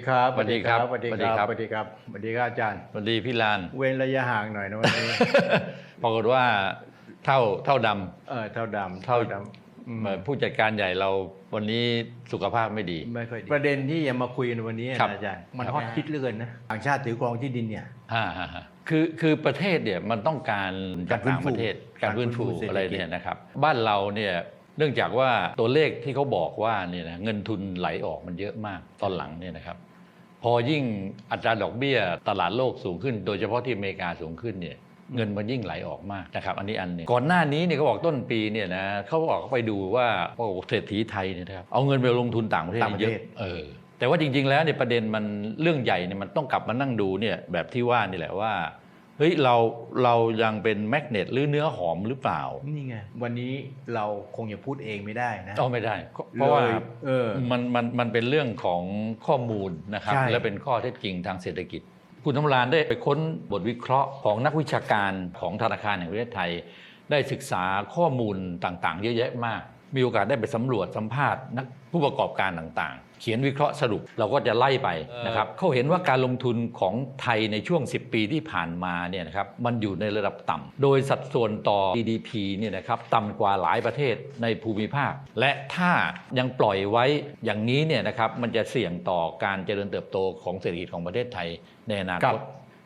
ดีครับสวัสดีครับสวัสดีสวัสคดีรับครับสวัสดีครับสวัสดีครับอาจารย์สวัสดีพี่ลาน เว้นระยะห่างหน่อยนะวันนี้ปรากฏว่าเท่าเท่าดเออเท่าดำำเท่าดำอืมเอ่อผู้จัดการใหญ่เราวันนี้สุขภาพไม่ดีไม่ค่อยดีประเด็นที่จะมาคุยกันวันนี้นะครับอาจารย์มันครับฮอตฮิตเหลือเกินนะต่างชาติถือครองที่ดินเนี่ยฮ่าฮ่าฮ่าคือคือประเทศเนี่ยมันต้องการจากการฟื้นต่างฟูประเทศการฟื้นฟูการฟื้นฟูเศรษฐกิจอะไรเนี่ยนะครับ บ้านเราเนี่ยเนื่องจากว่าตัวเลขที่เขาบอกว่าเนี่ยนะเงินทุนไหลออกมันเยอะมากตอนหลังเนี่ยนะครับ พอยิ่งอัตราดอกเบี้ยตลาดโลกสูงขึ้น โดยเฉพาะที่อเมริกาสูงขึ้นเนี่ยเงินมันยิ่งไหลออกมากนะครับอันนี้อันหนึงก่อนหน้านี้เนี่ยเขาบอกต้นปีเนี่ยนะเขาบอกเขาไปดูว่าโอ้เศรษฐีไทยเนี่ยนะครับเอาเงินไปลงทุนต่างประเทศต่างประเยเทอะศเออแต่ว่าจริง ๆ แล้วเนี่ยประเด็นมันเรื่องใหญ่เนี่ยมันต้องกลับมานั่งดูเนี่ยแบบที่ว่านี่แหละว่า เฮ้ยเราเรายังเป็นแมกเนตหรือเนื้อหอมหรือเปล่า นี่ไงวันนี้เราคงจะพูดเองไม่ได้นะเอาไม่ได้ เพราะว่าเลยเออมันมันมันเป็นเรื่องของข้อมูลนะครับใช่และเป็นข้อเท็จจริงทางเศรษฐกิจ คุณธรรมรานได้ไปค้นบทวิเคราะห์ของนักวิชาการของธนาคารแห่งประเทศไทย ได้ศึกษาข้อมูลต่างๆ เยอะแยะมาก มีโอกาสได้ไปสำรวจสัมภาษณ์นักผู้ประกอบการต่างๆ เขียนวิเคราะห์สรุปเราก็จะไล่ไปนะครับเขาเห็นว่าการลงทุนของไทยในช่วง 10 ปีที่ผ่านมาเนี่ยนะครับมันอยู่ในระดับต่ำโดยสัดส่วนต่อ GDP เนี่ยนะครับต่ำกว่าหลายประเทศในภูมิภาค และถ้ายังปล่อยไว้อย่างนี้เนี่ยนะครับมันจะเสี่ยงต่อการเจริญเติบโตของเศรษฐกิจของประเทศไทยในอนาครัคบต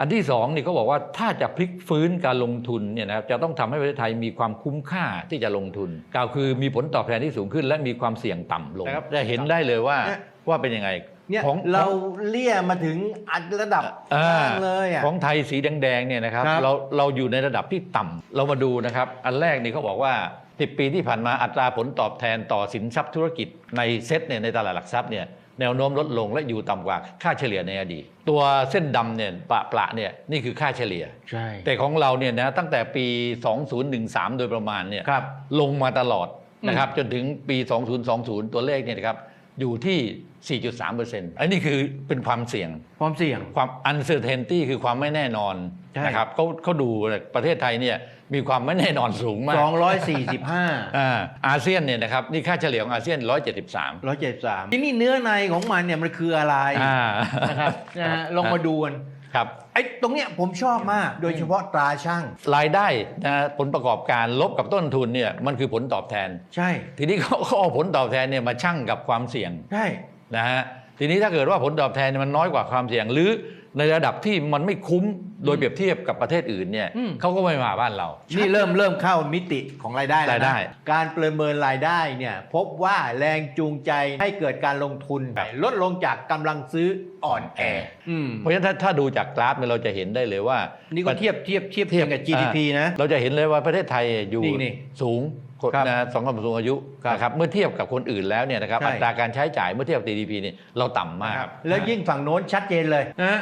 อันที่สองนี่เขาบอกว่าถ้าจะพลิกฟื้นการลงทุนเนี่ยนะครับจะต้องทำให้ประเทศไทยมีความคุ้มค่าที่จะลงทุนกล่าวคือมีผลตอบแทนที่สูงขึ้น และมีความเสี่ยงต่ำลงนะครับจะเห็นได้เลยว่าเนี่ยว่าเป็นยังไงเนี่ยของเราเลี่ยมาถึงอันระดับอ่าล่างเลยอะของไทยสีแดงๆเนี่ยนะครับครับเราเราอยู่ในระดับที่ต่ำเรามาดูนะครับ อันแรกนี่เขาบอกว่า 10 ปีที่ผ่านมาอัตราผลตอบแทนต่อสินทรัพย์ธุรกิจในเซ็ตเนี่ยในตลาดหลักทรัพย์เนี่ย แนวโน้มลดลงและอยู่ต่ำกว่าค่าเฉลี่ยในอดีต ตัวเส้นดำเนี่ยประประเนี่ยนี่คือค่าเฉลี่ย ใช่ แต่ของเราเนี่ยนะตั้งแต่ปี 2013 โดยประมาณเนี่ยครับลงมาตลอดนะครับจนถึงปี 2020 ตัวเลขเนี่ยนะครับอยู่ที่ 4.3%อันนี้คือเป็นความเสี่ยง ความเสี่ยง ความ uncertainty คือความไม่แน่นอนใช่นะครับเขาเขาดูประเทศไทยเนี่ย มีความไม่แน่นอนสูงมาก 245อ่าอาเซียนเนี่ยนะครับนี่ค่าเฉลี่ยของอาเซียน 173 173ที่นี่เนื้อในของมันเนี่ยมันคืออะไรอ่านะครับนะฮะลองมาดูกันครับไอ้ตรงเนี้ยผมชอบมากโดยเฉพาะตราช่างรายได้นะผลประกอบการลบกับต้นทุนเนี่ยมันคือผลตอบแทน ใช่ ทีนี้เขาเขาเอาผลตอบแทนเนี่ยมาชั่งกับความเสี่ยงใช่นะฮะทีนี้ถ้าเกิดว่าผลตอบแทนมันน้อยกว่าความเสี่ยงหรือ ในระดับที่มันไม่คุ้มโดยเปรียบเทียบกับประเทศอื่นเนี่ยอืมเขาก็ไม่มาบ้านเรา นี่เริ่มเริ่มเข้ามิติของรายได้แล้วนะรายได้การประเมินรายได้เนี่ยพบว่าแรงจูงใจให้เกิดการลงทุน ลดลงจากกำลังซื้ออ่อนแออืมเพราะฉะนั้นถ้าถ้าดูจากกราฟเนี่ยเราจะเห็นได้เลยว่า นี่ก็เทียบเทียบเทียบเทียบกับ GDP นะเราจะเห็นเลยว่าประเทศไทยอยู่นี่นี่สูง ครับนะสองคนสูงอายุครับนะครับเมื่อเทียบกับคนอื่นแล้วเนี่ยนะครับใช่ อัตราการใช้จ่ายเมื่อเทียบกับ GDP เนี่ยเราต่ำมากแล้วยิ่งฝั่งโน้นชัดเจนเลยนะ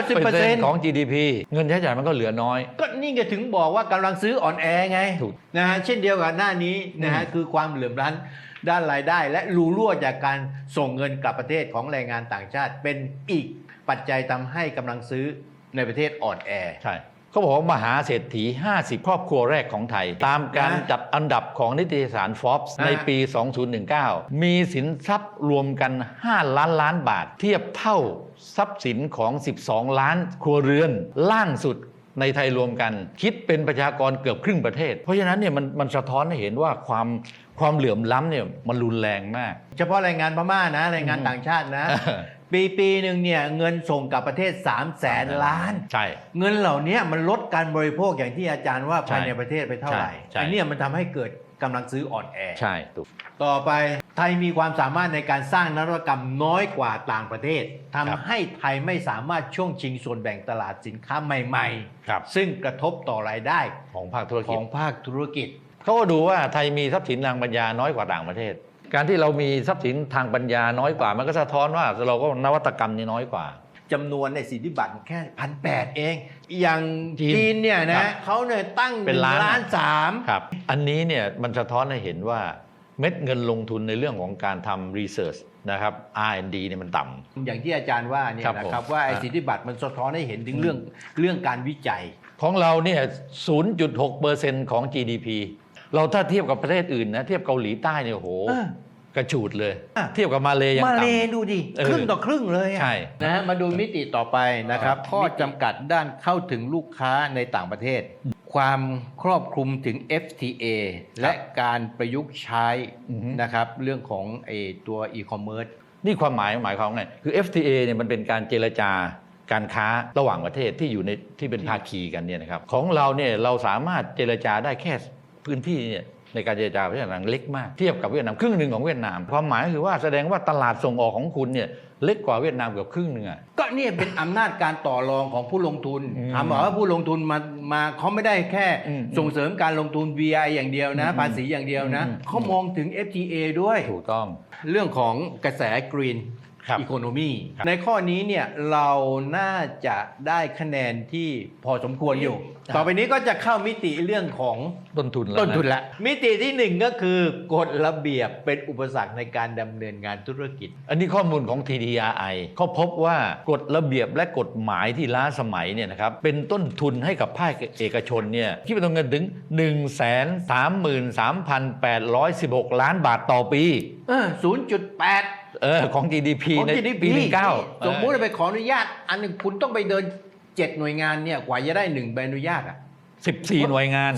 90%ของ GDP เงินใช้จ่ายมันก็เหลือน้อย ก็นี่ก็ถึงบอกว่ากำลังซื้ออ่อนแอไงถูกนะฮะเช่นเดียวกับหน้านี้นะฮะอืมคือความเหลื่อมล้ำด้านรายได้ และรูรั่วจากการส่งเงินกลับประเทศของแรงงานต่างชาติ เป็นอีกปัจจัยทำให้กำลังซื้อในประเทศอ่อนแอ ใช่ เขาบอกว่ามหาเศรษฐี 50 ครอบครัวแรกของไทย ตามการนะจัดอันดับของนิตยสาร Forbes นะในปี 2019 มีสินทรัพย์รวมกัน 5 ล้านล้านบาท เทียบเท่าทรัพย์สินของ 12 ล้านครัวเรือน ล่างสุดในไทยรวมกันคิดเป็นประชากรเกือบครึ่งประเทศ เพราะฉะนั้นเนี่ยมันมันสะท้อนให้เห็นว่าความความเหลื่อมล้ำเนี่ยมันรุนแรงมาก เฉพาะแรงงานพม่านะแรงงานอืมต่างชาตินะ ปีปีหนึ่งเนี่ยเงินส่งกลับประเทศ 3 0 0แสนล้าน ใช่ เงินเหล่านี้มันลดการบริโภคอย่างที่อาจารย์ว่าใช่ภายในประเทศไปเท่าไหร่ใช่ใช่ไอ้เนี่ยมันทำให้เกิดกำลังซื้ออ่อนแอ ใช่ถูกต่อไปไทยมีความสามารถในการสร้างนวัตกรรมน้อยกว่าต่างประเทศทำครับให้ไทยไม่สามารถช่วงชิงส่วนแบ่งตลาดสินค้าใหม่ครับๆซึ่งกระทบต่อรายได้ของภาคธุรขกิจองภาคธุรกิจเขาก็ดูว่าไทยมีทรัพย์สินทางปัญญาน้อยกว่าต่างประเทศ การที่เรามีทรัพย์สินทางปัญญาน้อยกว่า มันก็สะท้อนว่าเราก็นวัตกรรมนี่น้อยกว่าจำนวนในสิทธิบัตรแค่พันแปดเอง อย่างจีนจีนเนี่ยครันะบเขาเนี่ยตั้งเป็นล้านล้านสามครับอันนี้เนี่ยมันสะท้อนให้เห็นว่าเม็ดเงินลงทุนในเรื่องของการทำรีเสิร์ชนะครับ R&D เนี่ยมันต่ำอย่างที่อาจารย์ว่าเนี่ยครับนะครับผมว่าไอ้อ่าสิทธิบัตรมันสะท้อนให้เห็นถึงเรื่องเรื่องการวิจัย ของเราเนี่ย 0.6%ของ GDP เราถ้าเทียบกับประเทศอื่นนะเทียบเกาหลีใต้เนี่ยโอ้โหเออกระฉูดเลยอะเทียบกับมาเลยยังมาเลต่ำดูดิเออครึ่งต่อครึ่งเลยอะใช่นะฮะมาดูมิติต่อไปนะครับครับ ข้อจำกัดด้านเข้าถึงลูกค้าในต่างประเทศ ความครอบคลุมถึง FTA และการประยุกต์ใช้อือฮึนะครับ เรื่องของไอตัว e-commerce นี่ความหมายหมายความว่าไงคือ FTA เนี่ยมันเป็นการเจรจาการค้าระหว่างประเทศที่อยู่ในที่เป็นภาคีกันเนี่ยนะครับของเราเนี่ยเราสามารถเจรจาได้แค่ พื้นที่เนี่ยในการเจรจาประเทศต่างๆเล็กมากเทียบกับเวียดนามครึ่งหนึ่งของเวียดนาม ความหมายคือว่าแสดงว่าตลาดส่งออกของคุณเนี่ยเล็กกว่าเวียดนามเกือบครึ่งหนึ่งอะก็เนี่ยเป็นอำนาจการต่อรองของผู้ลงทุนอืมถามบอกว่าผู้ลงทุนมามาเขาไม่ได้แค่อืมส่งเสริมการลงทุน VI อย่างเดียวนะอืมภาษีอย่างเดียวนะอืมเขามองถึง FTA ด้วยถูกต้อง เรื่องของกระแสกรีนครับ อีโคโนมีครับในข้อนี้เนี่ยเราน่าจะได้คะแนนที่พอสมควรอยู่ครับต่อไปนี้ก็จะเข้ามิติเรื่องของต้นทุนแล้วต้นทุนนะละ มิติที่หนึ่งก็คือกฎระเบียบเป็นอุปสรรคในการดำเนินงานธุรกิจ อันนี้ข้อมูลของ TDRI เขาพบว่ากฎระเบียบและกฎหมายที่ล้าสมัยเนี่ยนะครับเป็นต้นทุนให้กับภาคเอกชนเนี่ยคิดเป็นเงินถึง 1 3 3 8 1 6 ล้านบาทต่อปีเออ0.8 เออของ GDP ของ ใน GDP ปีหนึ่งเก้าสมมุติว่าไปขออนุญาต อันหนึ่งคุณต้องไปเดินเจ็ดหน่วยงานเนี่ยกว่าจะได้หนึ่งใบอนุญาตอะสิบสี่หน่วยงาน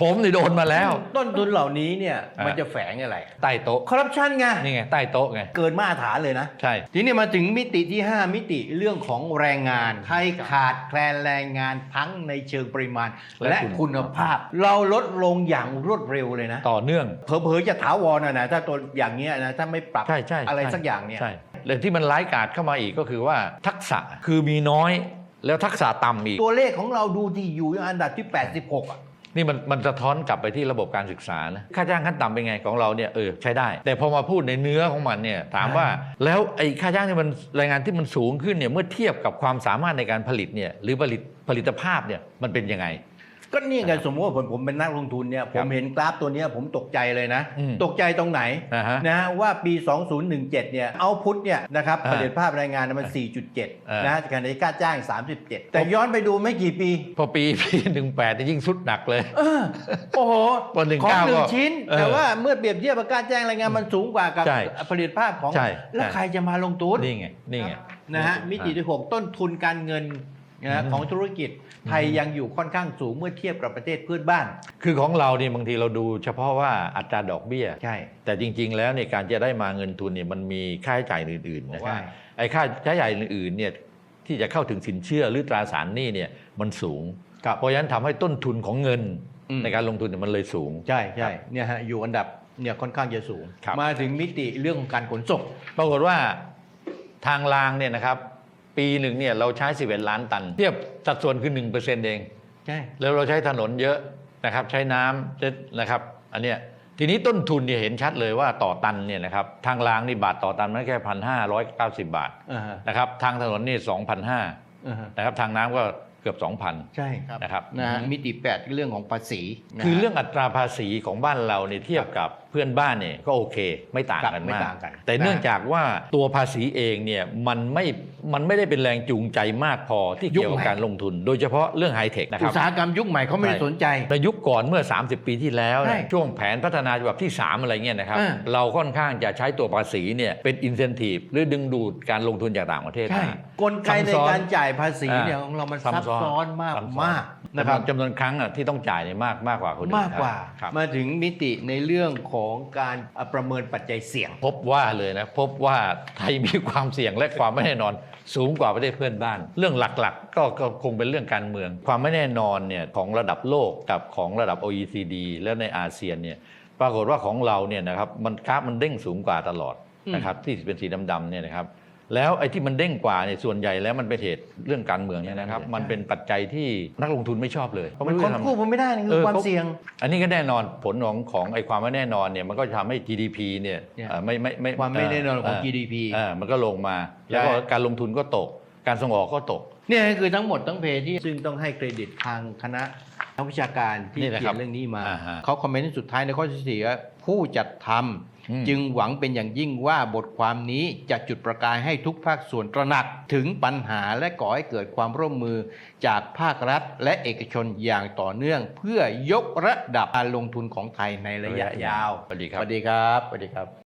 ผมนี่โดนมาแล้ว ต้นทุนเหล่านี้เนี่ยอะมันจะแฝงอะไรใต้โต๊ะคอร์รัปชันไงนี่ไงใต้โต๊ะไงเกินมาตรฐานเลยนะ ใช่ ทีนี้มาถึงมิติที่ 5 มิติเรื่องของแรงงานไทยขาดแคลนแรงงานทั้งในเชิงปริมาณ และและคุณคุณภาพ เราลดลงอย่างรวดเร็วเลยนะ ต่อเนื่องเผลอๆจะถาวรนะนะถ้าตัวอย่างเงี้ยนะถ้าไม่ปรับใช่ใช่อะไรใช่สักอย่างเนี่ยใช่และที่มันร้ายกาจเข้ามาอีกก็คือว่าทักษะคือมีน้อยแล้วทักษะต่ำอีก ตัวเลขของเราดูที่อยู่อันดับที่ 86อะ นี่มันมันสะท้อนกลับไปที่ระบบการศึกษานะค่าจ้างขั้นต่ำเป็นไงของเราเนี่ยเออใช้ได้ แต่พอมาพูดในเนื้อของมันเนี่ยถามว่าแล้วไอ้ค่าจ้างที่มันรายงานที่มันสูงขึ้นเนี่ยเมื่อเทียบกับความสามารถในการผลิตเนี่ยหรือผลิตผลิตภาพเนี่ยมันเป็นยังไง ก็นี่ไงสมมติว่าผมผมเป็นนักลงทุนเนี่ยผครัมบเห็นกราฟตัวเนี้ยผมตกใจเลยนะอืมตกใจตรงไหนอ่าฮะนะว่าปี 2017 เนี่ยเอาพุทเนี่ยนะครับอ่าผลิตภาพแรงงานมันอ่า4.7 นะฮะขณะที่ค่าจ้าง 37 แต่ย้อนไปดูไม่กี่ปี พอปีปีหนึ่งแปดยิ่งสุดหนักเลยเออโอ้โหวันหนึ่งของเก้าหนึ่งก็ชิ้นเออแต่ว่าเมื่อเปรียบเทียบกับการจ้างแรงงานมันสูงกว่ากับใช่ผลิตภาพของใช่แล้วใช่ใครจะมาลงทุนนี่ไงนี่ไงนะฮะมิติที่6ต้นทุนการเงิน นะฮะอืมของธุรกิจไทยยังอยู่ค่อนข้างสูงเมื่อเทียบกับประเทศเพื่อนบ้าน คือของเราเนี่ยบางทีเราดูเฉพาะว่าอัตราดอกเบี้ย ใช่ แต่จริง ๆ แล้วในยการจะได้มาเงินทุนเนี่ยมันมีค่าใช้จ่ายอื่นๆนะครัใช่บไอ้ค่าใช้จ่ายอื่นๆเนี่ยที่จะเข้าถึงสินเชื่อหรือตราสารหนี้เนี่ยมันสูงครับเพราะฉะนั้นทำให้ต้นทุนของเงินอืมในการลงทุนเนี่ยมันเลยสูง ใช่ครัใช่บเนี่ยฮะอยู่อันดับเนี่ยค่อนข้างจะสูงครับมาถึงมิติเรื่องของการขนส่ง ปรากฏว่าทางรางเนี่ยนะครับ ปีหนึ่งเนี่ยเราใช้ 11 ล้านตัน เทียบสัดส่วนคือ1%เองใช่แล้วเราใช้ถนนเยอะนะครับ ใช้น้ำเจ็ดนะครับ อันเนี้ยทีนี้ต้นทุนเนี่ยเห็นชัดเลยว่าต่อตันเนี่ยนะครับทางรางนี่บาทต่อตันมันแค่พันห้าร้อยเก้าสิบบาทอ่าฮะนะครับทางถนนนี่สองพันห้าอ่าฮะนะครับทางน้ำก็เกือบสองพันใช่ครับนะครับนะฮะมิติ8เรื่องของภาษีนะฮะคือเรื่องอัตราภาษีของบ้านเราเนี่ยเทียบกับเพื่อนบ้านเนี่ยก็โอเค ไม่ต่างกัน ไม่ มาก ต่างกัน แต่เนื่องจากว่าตัวภาษีเองเนี่ยมันไม่มันไม่ได้เป็นแรงจูงใจมากพอที่เกี่ยวกับการลงทุน โดยเฉพาะเรื่องไฮเทคนะค อุ รับ ตสาหกรรมยุคใหม่เขาไม่ได้ ใช่ สนใจ ในยุคก่อนเมื่อ 30 ปีที่แล้ว ใช่ นะช่วงแผนพัฒนาฉบับที่ 3 อะไรเงี้ยนะครับ อ่า เราค่อนข้างจะใช้ตัวภาษีเนี่ยเป็นอินเซนティブหรือดึงดูดการลงทุนจากต่างประเทศ ใช่ มาก ลไกใน ซับซ้อน การจ่ายภาษีเนี่ย อ่า ของเรามัน ซับ ซับ ซ้อน ซ้อนมาก ซับซ้อน มากนะครับ จำนวนครั้งอะที่ต้องจ่ายเนี่ยมากมากกว่าคนอื่น มากกว่า ครับ มาถึงมิติในเรื่องของ องของการประเมินปัจจัยเสี่ยง พบว่าเลยนะ พบว่าไทยมีความเสี่ยงและความไม่แน่นอน สูงกว่าประเทศเพื่อนบ้าน เรื่องหลักๆก็ก็คงเป็นเรื่องการเมือง ความไม่แน่นอนเนี่ยของระดับโลกกับของระดับ OECD และในอาเซียนเนี่ยปรากฏว่าของเราเนี่ยนะครับมันกราฟมันเด้งสูงกว่าตลอดนะครับที่เป็นสีดำๆเนี่ยนะครับ แล้วไอ้ที่มันเด้งกว่าเนี่ยส่วนใหญ่แล้วมันเป็นเหตุเรื่องการเมืองเนี่ยนะครับ มันเป็นปัจจัยที่นักลงทุนไม่ชอบเลยเพราะมันไรู้คนจะทำควบคุมไม่ได้นี่เอคืออความเขาเสี่ยง อันนี้ก็แน่นอนผลของของไอ้ความไม่แน่นอนเนี่ยมันก็จะทำให้ GDP เนี่ยเนี่ยเอ่อไม่ไม่ไม่ความไม่แน่นอนของเ GDP เออมันก็ลงมา แล้วก็ใช่การลงทุนก็ตก การส่งออกก็ตกเนี่ยคือทั้งหมดทั้งเพที่ซึ่งต้องให้เครดิตทางคณะนักวิชาการที่นี่นะเขีครัยบนเรื่องนี้มาอ่าฮะเขาคอมเมนต์สุดท้ายในข้อที่สี่ว่าผู้จัดทอืม จึงหวังเป็นอย่างยิ่งว่าบทความนี้จะจุดประกายให้ทุกภาคส่วนตระหนักถึงปัญหาและก่อให้เกิดความร่วมมือจากภาครัฐและเอกชนอย่างต่อเนื่อง เพื่อยกระดับการลงทุนของไทยในระยะยาวสวัสดีคสรับวัสดีครับสวัสดีครับ